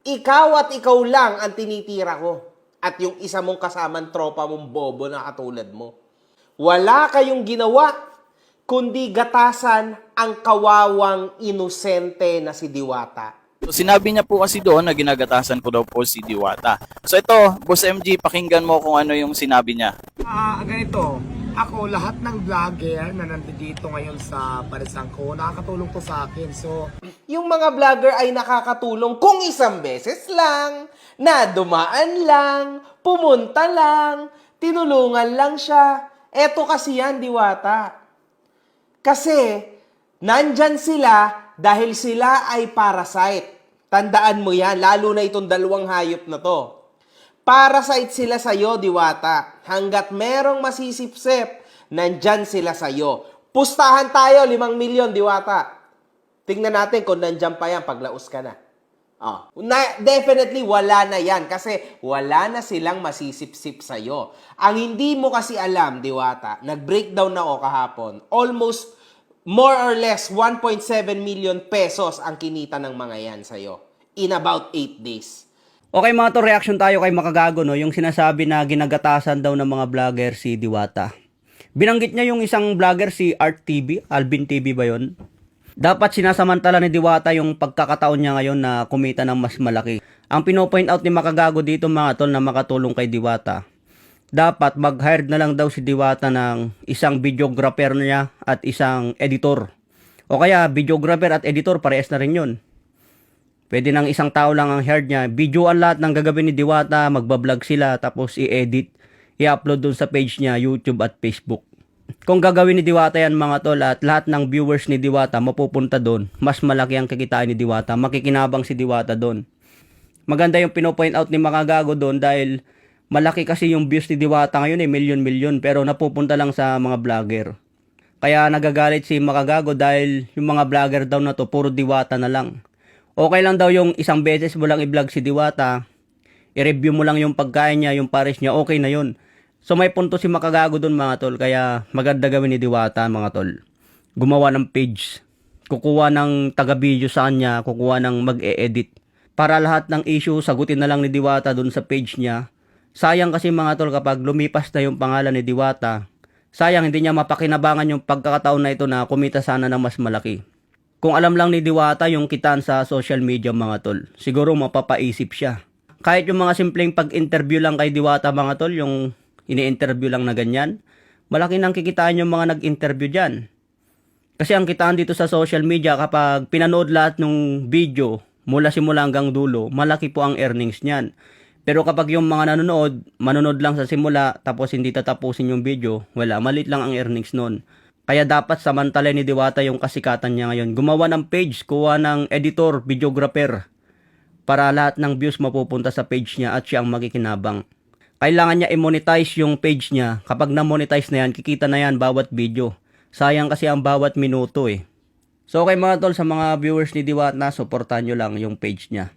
Ikaw at ikaw lang ang tinitira ko. At yung isa mong kasamang tropa mong bobo na katulad mo. Wala kayong ginawa, kundi gatasan ang kawawang inosente na si Diwata. So sinabi niya po kasi doon na ginagatasan ko daw po si Diwata. So ito, Boss MG, pakinggan mo kung ano yung sinabi niya. Ah, ganito. Ako, lahat ng vlogger na nandito ngayon sa parisang ko, nakakatulong to sa akin. So, Yung mga vlogger ay nakakatulong kung isang beses lang, na dumaan lang, pumunta lang, tinulungan lang siya. Eto kasi yan, Diwata. Kasi, nandyan sila dahil sila ay parasite. Tandaan mo yan, lalo na itong dalawang hayop na to. Parasite sila sa'yo, Diwata. Hanggat merong masisipsip, nandyan sila sa'yo. Pustahan tayo, limang milyon, Diwata. Tingnan natin kung nandyan pa yan paglaos ka na. Oh. Na, definitely wala na yan kasi wala na silang masisipsip sa'yo. Ang hindi mo kasi alam, Diwata, nag-breakdown na ako kahapon. Almost more or less 1.7 million pesos ang kinita ng mga yan sa'yo in about 8 days. Okay mga to, reaction tayo kay Makagago no, yung sinasabi na ginagatasan daw ng mga vlogger si Diwata. Binanggit niya yung isang vlogger si Art TV, Alvin TV ba yon? Dapat sinasamantala ni Diwata yung pagkakataon niya ngayon na kumita ng mas malaki. Ang pinopoint out ni Makagago dito mga tol na makatulong kay Diwata. Dapat mag-hired na lang daw si Diwata ng isang videographer niya at isang editor. O kaya videographer at editor parehas na rin yun. Pwede nang isang tao lang ang hired niya. Video ang lahat ng gagawin ni Diwata, magbablog sila, tapos i-edit, i-upload dun sa page niya, YouTube at Facebook. Kung gagawin ni Diwata yan mga tol at lahat ng viewers ni Diwata mapupunta doon, mas malaki ang kikitain ni Diwata, makikinabang si Diwata doon. Maganda yung pinopoint out ni Makagago doon dahil malaki kasi yung views ni Diwata ngayon eh, milyon-milyon pero napupunta lang sa mga vlogger. Kaya nagagalit si Makagago dahil yung mga vlogger daw na to, puro Diwata na lang. Okay lang daw yung isang beses mo lang i-vlog si Diwata, i-review mo lang yung pagkain niya, yung pares niya, okay na yun. So may punto si Makagago doon mga tol, kaya maganda gawin ni Diwata mga tol. Gumawa ng page, kukuha ng taga-video sa kanya, kukuha ng mag-e-edit. Para lahat ng issue, sagutin na lang ni Diwata doon sa page niya. Sayang kasi mga tol kapag lumipas na yung pangalan ni Diwata, sayang hindi niya mapakinabangan yung pagkakataon na ito na kumita sana ng mas malaki. Kung alam lang ni Diwata yung kitaan sa social media mga tol, siguro mapapaisip siya. Kahit yung mga simpleng pag-interview lang kay Diwata mga tol, yung ini-interview lang na ganyan, malaki nang kikitain yung mga nag-interview dyan. Kasi ang kitaan dito sa social media kapag pinanood lahat ng video mula simula hanggang dulo, malaki po ang earnings niyan. Pero kapag yung mga nanonood, manonood lang sa simula tapos hindi tatapusin yung video, wala, malit lang ang earnings nun. Kaya dapat samantalay ni Diwata yung kasikatan niya ngayon. Gumawa ng page, kuha ng editor, videographer para lahat ng views mapupunta sa page niya at siya ang makikinabang. Kailangan niya i-monetize yung page niya. Kapag na-monetize na yan, kikita na yan bawat video. Sayang kasi ang bawat minuto eh. So okay mga tol, sa mga viewers ni Diwata, supportan nyo lang yung page niya.